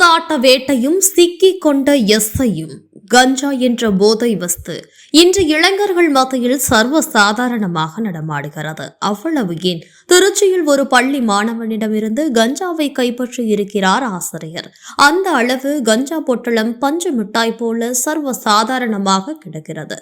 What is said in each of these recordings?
சூதாட்ட வேட்டையும் சிக்கிக் கொண்ட எஸ்ஐயும் கஞ்சா என்ற போதை வஸ்து இன்று இளைஞர்கள் மத்தியில் சர்வ சாதாரணமாக நடமாடுகிறது. அவ்வளவு ஏன்? திருச்சியில் ஒரு பள்ளி மாணவனிடமிருந்து கஞ்சாவை கைப்பற்றி இருக்கிறார் ஆசிரியர். அந்த அளவு கஞ்சா பொட்டலம் பஞ்சு மிட்டாய் போல சர்வ சாதாரணமாக கிடக்கிறது.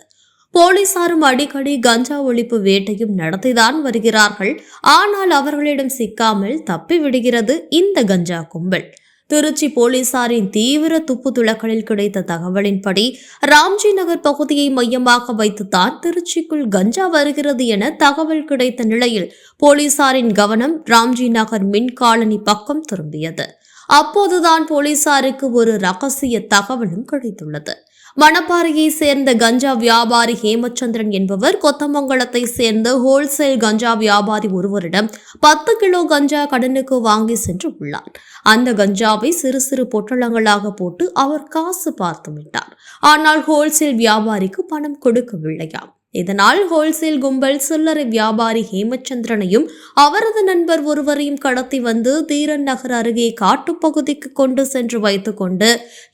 போலீசாரும் அடிக்கடி கஞ்சா ஒழிப்பு வேட்டையும் நடத்திதான் வருகிறார்கள். ஆனால் அவர்களிடம் சிக்காமல் தப்பி விடுகிறது இந்த கஞ்சா கும்பல். திருச்சி போலீசாரின் தீவிர துப்பு துளக்களில் கிடைத்த தகவலின்படி ராம்ஜி நகர் பகுதியை மையமாக வைத்துத்தான் திருச்சிக்குள் கஞ்சா வருகிறது என தகவல் கிடைத்த நிலையில் போலீசாரின் கவனம் ராம்ஜி நகர் மின் காலனி பக்கம் திரும்பியது. அப்போதுதான் போலீசாருக்கு ஒரு ரகசிய தகவலும் கிடைத்துள்ளது. மணப்பாறையை சேர்ந்த கஞ்சா வியாபாரி ஹேமச்சந்திரன் என்பவர் கொத்தமங்கலத்தை சேர்ந்த ஹோல்சேல் கஞ்சா வியாபாரி ஒருவரிடம் பத்து கிலோ கஞ்சா கடனுக்கு வாங்கி சென்று உள்ளார். அந்த கஞ்சாவை சிறு சிறு பொட்டலங்களாக போட்டு அவர் காசு பார்த்து விட்டார். ஆனால் ஹோல்சேல் வியாபாரிக்கு பணம் கொடுக்கவில்லையாம். இதனால் ஹோல்சேல் கும்பல் சில்லறை வியாபாரி ஹேமச்சந்திரனையும் அவரது நண்பர் ஒருவரையும் கடத்தி வந்து தீரன் நகர் அருகே காட்டுப்பகுதிக்கு கொண்டு சென்று வைத்துக்கொண்டு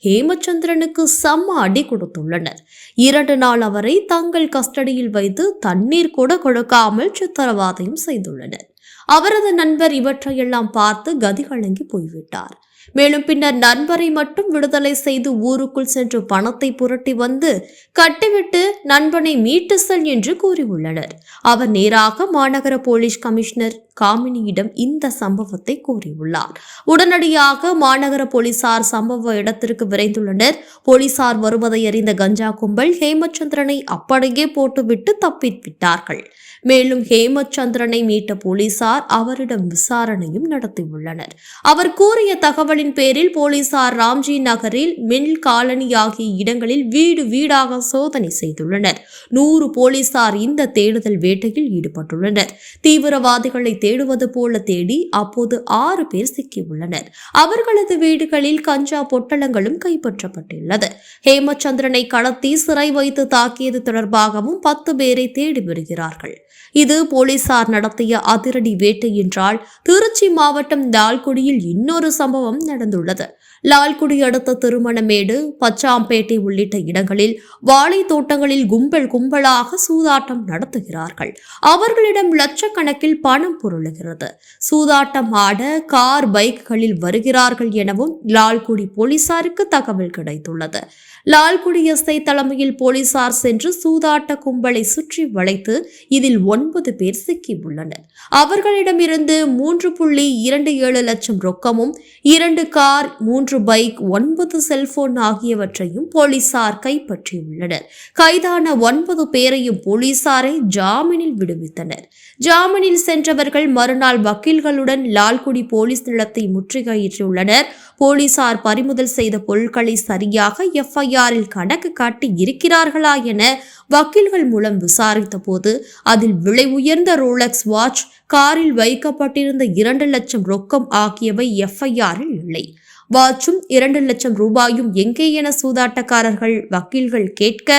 ஹேமச்சந்திரனுக்கு செம்ம அடி கொடுத்துள்ளனர். இரண்டு நாள் அவரை தங்கள் கஸ்டடியில் வைத்து தண்ணீர் கூட கொடுக்காமல் சித்திரவாதையும் செய்துள்ளனர். அவரது நண்பர் இவற்றையெல்லாம் பார்த்து கதிகலங்கி போய்விட்டார். மேலும் பின்னர் நண்பரை மட்டும் விடுதலை செய்து ஊருக்குள் சென்று பணத்தை புரட்டி வந்து கட்டிவிட்டு நண்பனை மீட்டு செல் என்று கூறியுள்ளனர். அவர் நேராக மாநகர போலீஸ் கமிஷனர் காமினியிடம் இந்த சம்பவத்தை கூறியுள்ளார். உடனடியாக மாநகர போலீசார் சம்பவ இடத்திற்கு விரைந்துள்ளனர். போலீசார் வருவதை அறிந்த கஞ்சா கும்பல் ஹேமச்சந்திரனை அப்படியே போட்டுவிட்டு தப்பிவிட்டார்கள். மேலும் ஹேமச்சந்திரனை மீட்ட போலீசார் அவரிடம் விசாரணையும் நடத்தியுள்ளனர். அவர் கூறிய தகவலின் பேரில் போலீசார் ராம்ஜி நகரில் மின் காலனி ஆகிய இடங்களில் வீடு வீடாக சோதனை செய்துள்ளனர். நூறு போலீசார் இந்த தேடுதல் வேட்டையில் ஈடுபட்டுள்ளனர். தீவிரவாதிகளை தேடுவது போல தேடி அப்போது ஆறு பேர் சிக்கியுள்ளனர். அவர்களது வீடுகளில் கஞ்சா பொட்டலங்களும் கைப்பற்றப்பட்டுள்ளது. ஹேமச்சந்திரனை கடத்தி சிறை வைத்து தாக்கியது தொடர்பாகவும் பத்து பேரை தேடி வருகிறார்கள். இது போலீசார் நடத்திய அதிரடி வேட்டை என்றால் திருச்சி மாவட்டம் லால்குடியில் இன்னொரு சம்பவம் நடந்துள்ளது. லால்குடி அடுத்த திருமணமேடு பச்சாம்பேட்டை உள்ளிட்ட இடங்களில் வாழை தோட்டங்களில் கும்பல் கும்பலாக சூதாட்டம் நடத்துகிறார்கள். அவர்களிடம் லட்சக்கணக்கில் பணம் பொருளுகிறது. சூதாட்டம் ஆட கார் பைக்குகளில் வருகிறார்கள் எனவும் லால்குடி போலீசாருக்கு தகவல் கிடைத்துள்ளது. லால்குடி எஸ்ஐ தலைமையில் போலீசார் சென்று சூதாட்ட கும்பலை சுற்றி வளைத்து இதில் ஒன்பது பேர் சிக்கியுள்ளனர் அவர்களிடமிருந்து மூன்று புள்ளி இரண்டு ஏழு லட்சம் ரொக்கமும் இரண்டு கார் மூன்று பைக் ஒன்பது செல்போன் ஆகியவற்றையும் போலீசார் கைப்பற்றியுள்ளனர். கைதான ஒன்பது பேரையும் போலீசாரை ஜாமீனில் விடுவித்தனர். ஜாமீனில் சென்றவர்கள் மறுநாள் வக்கீல்களுடன் லால்குடி போலீஸ் நிலத்தை முற்றுகையிட்டுள்ளனர். போலீசார் பறிமுதல் செய்த பொருட்களை சரியாக எஃப்ஐஆரில் கணக்கு காட்டி இருக்கிறார்களா என வக்கீல்கள் மூலம் விசாரித்த போது அதில் விலை உயர்ந்த ரோலக்ஸ் வாட்ச் காரில் வைக்கப்பட்டிருந்த இரண்டு லட்சம் ரொக்கம் ஆகியவை எஃப்ஐஆரில் இல்லை. வாட்சும் இரண்டு லட்சம் ரூபாயும் எங்கே என சூதாட்டக்காரர்கள் வக்கீல்கள் கேட்க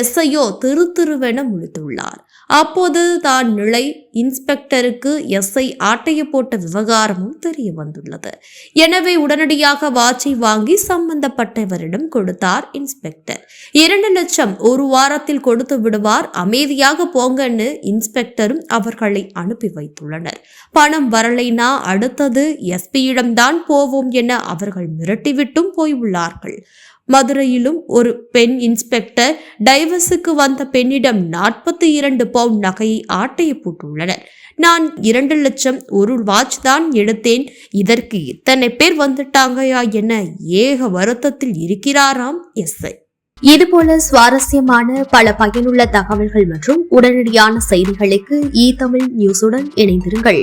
எஸ்ஐயோ திரு திருவென முழித்துள்ளார். அப்போது தான் நிலை இன்ஸ்பெக்டருக்கு எஸ்ஐ ஆட்டைய போட்ட விவகாரமும் தெரிய வந்துள்ளது. எனவே உடனடியாக வாட்சை வாங்கி சம்பந்தப்பட்டவரிடம் கொடுத்தார் இன்ஸ்பெக்டர். இரண்டு லட்சம் ஒரு வாரத்தில் கொடுத்து விடுவார் அமைதியாக போங்கன்னு இன்ஸ்பெக்டரும் அவர்களை அனுப்பி வைத்துள்ளனர். பணம் வரலைனா அடுத்தது எஸ்பியிடம்தான் போவோம் என அவர்கள் மிரட்டிவிட்டும் போயுள்ளார்கள். மதுரையிலும் ஒரு பெண் இன்ஸ்பெக்டர் டைவர்ஸுக்கு வந்த பெண்ணிடம் நாற்பத்தி இரண்டு பவுண்ட் நகையை ஆட்டைய போட்டுள்ளனர் நான் இரண்டு லட்சம் ஒரு வாட்ச் தான் எடுத்தேன். இதற்கு இத்தனை பேர் வந்துட்டாங்கயா என ஏக வருத்தத்தில் இருக்கிறாராம் எஸ்ஐ. இதுபோல சுவாரஸ்யமான பல பயனுள்ள தகவல்கள் மற்றும் உடனடியான செய்திகளுக்கு இ தமிழ் நியூஸுடன் இணைந்திருங்கள்.